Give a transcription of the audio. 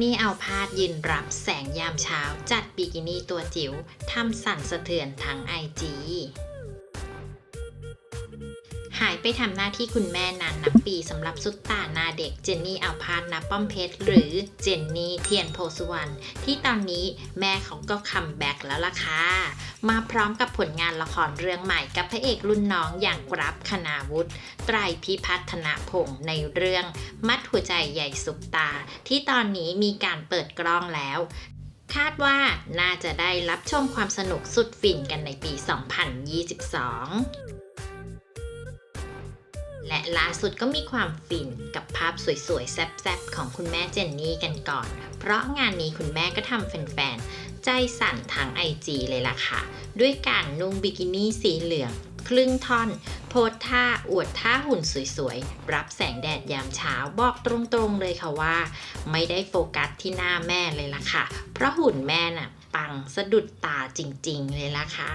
นี่เอาพาดยืนรับแสงยามเช้า จัดบิกินี่ตัวจิ๋วทำสั่นสะเทือนทั้งไอจีหายไปทำหน้าที่คุณแม่นานนับปีสำหรับซุปตาหนาเด็กเจนนี่เอาพาดนับป้อมเพชร หรือเจนนี่เทียนโพสุวรรณที่ตอนนี้แม่เขาก็คัมแบ็กแล้วล่ะค่ะ มาพร้อมกับผลงานละครเรื่องใหม่กับพระเอกรุ่นน้องอย่างกรับคณาวุฒิไตรพิพัฒนพงศ์ในเรื่องมัดหัวใจใหญ่สุปตา ที่ตอนนี้มีการเปิดกล้องแล้ว คาดว่าน่าจะได้รับชมความสนุกสุดฟินกันในปี 2022 และล่าสุดก็มีความฟินกับภาพสวยๆ แซ่บๆ ของคุณแม่เจนนี่กันก่อน เพราะงานนี้คุณแม่ก็ทำแฟนๆ ใจสั่นทางไอจีเลยล่ะค่ะ ด้วยการนุ่งบิกินี่สีเหลือง ครึ่งท่อน โพสท่า อวดท่าหุ่นสวยๆ รับแสงแดดยามเช้าบอกตรงๆเลยค่ะว่า ไม่ได้โฟกัสที่หน้าแม่เลยล่ะค่ะ เพราะหุ่นแม่น่ะปังสะดุดตาจริงๆ เลยล่ะค่ะ